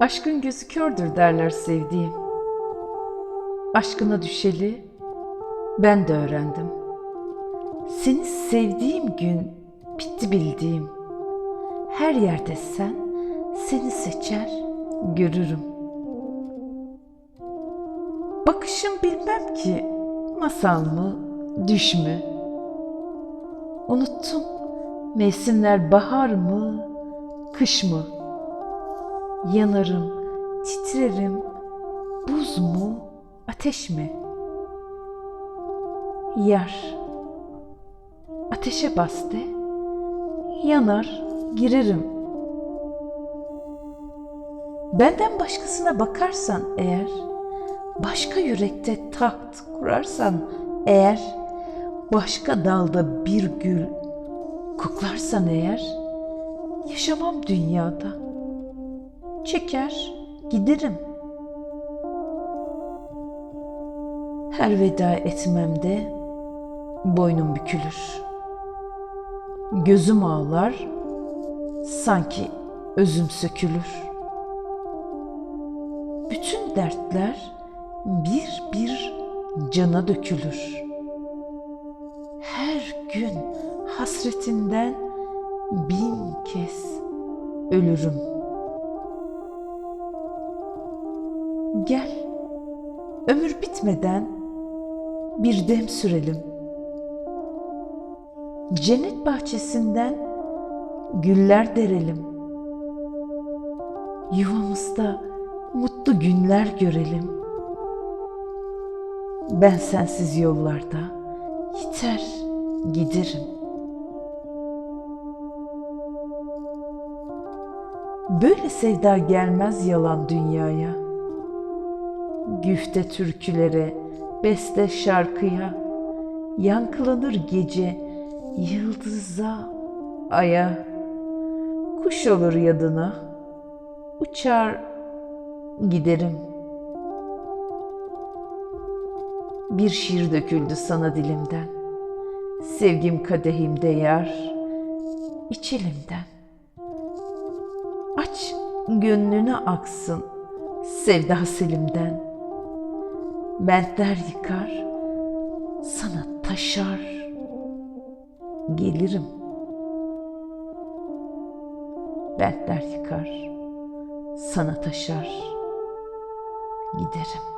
Aşkın gözü kördür derler sevdiğim. Aşkına düşeli ben de öğrendim. Seni sevdiğim gün bitti bildiğim. Her yerde sen seni seçer görürüm. Bakışım bilmem ki masal mı düş mü? Unuttum mevsimler bahar mı kış mı? Yanarım, titrerim, buz mu, ateş mi? Yar, ateşe bas de, yanar, girerim. Benden başkasına bakarsan eğer, başka yürekte taht kurarsan eğer, başka dalda bir gül koklarsan eğer, yaşamam dünyada.'' Çeker giderim. Her veda etmemde boynum bükülür. Gözüm ağlar, sanki özüm sökülür. Bütün dertler bir bir cana dökülür. Her gün hasretinden bin kez ölürüm.'' Gel, ömür bitmeden bir dem sürelim. Cennet bahçesinden güller derelim. Yuvamızda mutlu günler görelim. Ben sensiz yollarda yeter giderim. Böyle sevda gelmez yalan dünyaya.'' Güfte türkülere, beste şarkıya, yankılanır gece yıldıza, aya, kuş olur yadına, uçar giderim. Bir şiir döküldü sana dilimden, sevgim kadehimde yar, iç elimden. Aç gönlüne aksın sevda selimden.'' Bentler yıkar, sana taşar, gelirim. Bentler yıkar, sana taşar, giderim.